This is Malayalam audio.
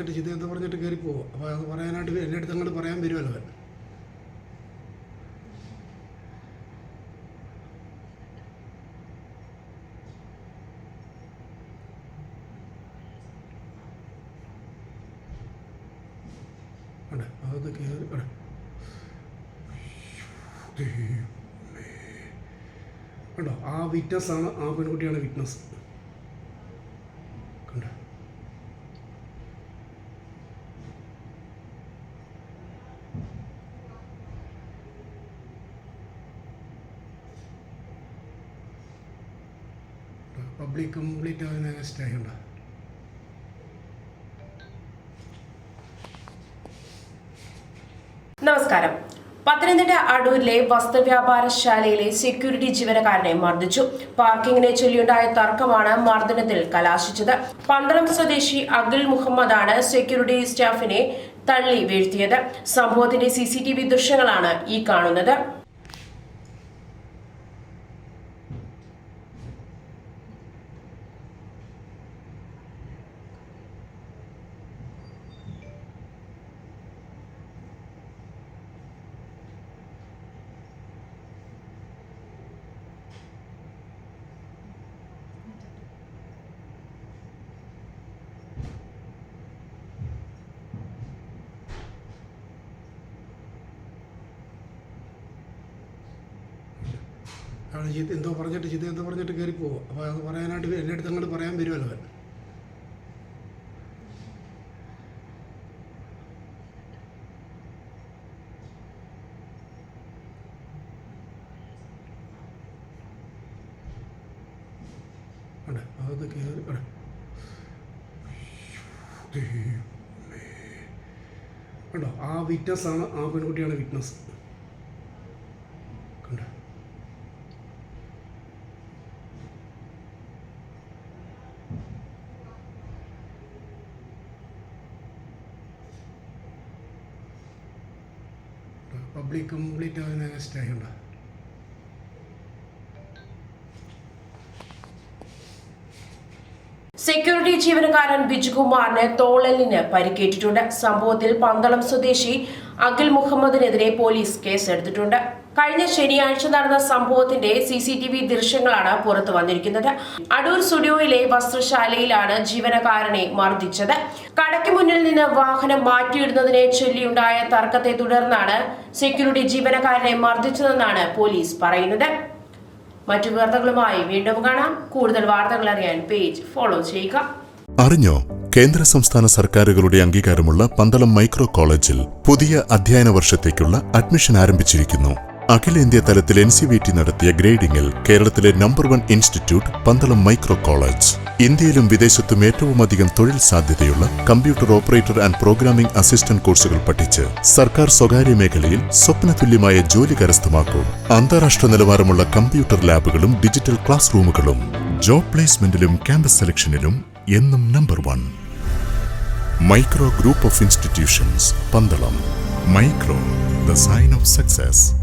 പറഞ്ഞിട്ട് ചിത പറഞ്ഞിട്ട് കയറി പോകും അപ്പോൾ അത് പറയാനായിട്ട് എന്റെ അടുത്ത് അങ്ങോട്ട് പറയാൻ വരുമല്ലോ അവൻ. അത് കയറി അവിടെ കണ്ടോ? ആ വിറ്റ്നസ് ആണ് ആ പെൺകുട്ടിയാണ് വിറ്റ്നസ് കണ്ടോ പബ്ലിക് കംപ്ലീറ്റ് ആവുന്ന സ്റ്റേ നമസ്കാരം. പത്തനംതിട്ട അടൂരിലെ വസ്ത്രവ്യാപാരശാലയിലെ സെക്യൂരിറ്റി ജീവനക്കാരനെ മർദ്ദിച്ചു. പാർക്കിങ്ങിനെ ചൊല്ലിയുണ്ടായ തർക്കമാണ് മർദ്ദനത്തിൽ കലാശിച്ചത്. പന്തളം സ്വദേശി അഖിൽ മുഹമ്മദാണ് സെക്യൂരിറ്റി സ്റ്റാഫിനെ തള്ളി വീഴ്ത്തിയത്. സംഭവത്തിന്റെ സി ദൃശ്യങ്ങളാണ് ഈ കാണുന്നത്. അവൾ ചീത്ത എന്തോ പറഞ്ഞിട്ട് ചീത്ത എന്തോ പറഞ്ഞിട്ട് കയറി പോകും അപ്പോൾ അത് പറയാനായിട്ട് എന്റെ അടുത്ത് അങ്ങോട്ട് പറയാൻ വരുമല്ലോ അവൻ. അവിടെ അത് കയറി അവിടെ ആ പെൺകുട്ടിയാണ് വിറ്റ്നസ് കണ്ടോ പബ്ലിക് കംപ്ലീറ്റ് ആവുന്ന സ്റ്റേ ഉണ്ടോ സെക്യൂരിറ്റി ജീവനക്കാരൻ ബിജുകുമാറിന് തോളലിന് പരിക്കേറ്റിട്ടുണ്ട്. സംഭവത്തിൽ പന്തളം സ്വദേശി അഖിൽ മുഹമ്മദിനെതിരെ പോലീസ് കേസെടുത്തിട്ടുണ്ട്. കഴിഞ്ഞ ശനിയാഴ്ച നടന്ന സംഭവത്തിന്റെ സി സി ടി വി ദൃശ്യങ്ങളാണ് പുറത്തു വന്നിരിക്കുന്നത്. അടൂർ സ്റ്റുഡിയോയിലെ വസ്ത്രശാലയിലാണ് ജീവനക്കാരനെ മർദ്ദിച്ചത്. കടയ്ക്ക് മുന്നിൽ നിന്ന് വാഹനം മാറ്റിയിടുന്നതിനെ ചൊല്ലിയുണ്ടായ തർക്കത്തെ തുടർന്നാണ് സെക്യൂരിറ്റി ജീവനക്കാരനെ മർദ്ദിച്ചതെന്നാണ് പോലീസ് പറയുന്നത്. മറ്റു വാർത്തകളുമായി വീണ്ടും കാണാം. കൂടുതൽ വാർത്തകൾ അറിയാൻ പേജ് ഫോളോ ചെയ്യുക. അറിഞ്ഞോ? കേന്ദ്ര സംസ്ഥാന സർക്കാരുകളുടെ അംഗീകാരമുള്ള പന്തളം മൈക്രോ കോളേജിൽ പുതിയ അധ്യയന വർഷത്തേക്കുള്ള അഡ്മിഷൻ ആരംഭിച്ചിരിക്കുന്നു. അഖിലേന്ത്യാ തലത്തിൽ എൻ സി വി ടി നടത്തിയ ഗ്രേഡിംഗിൽ കേരളത്തിലെ number one institute Pandalam micro college. ഇന്ത്യയിലും വിദേശത്തും ഏറ്റവുമധികം തൊഴിൽ സാധ്യതയുള്ള computer operator and programming assistant കോഴ്സുകൾ പഠിച്ച് സർക്കാർ സ്വകാര്യ മേഖലയിൽ സ്വപ്നതുല്യമായ ജോലി കരസ്ഥമാക്കും. അന്താരാഷ്ട്ര നിലവാരമുള്ള കമ്പ്യൂട്ടർ ലാബുകളും ഡിജിറ്റൽ ക്ലാസ് റൂമുകളും ജോബ് പ്ലേസ്മെന്റിലും ക്യാമ്പസ് സെലക്ഷനിലും എന്നും number one. Micro group of institutions Pandalam. Micro the sign of success.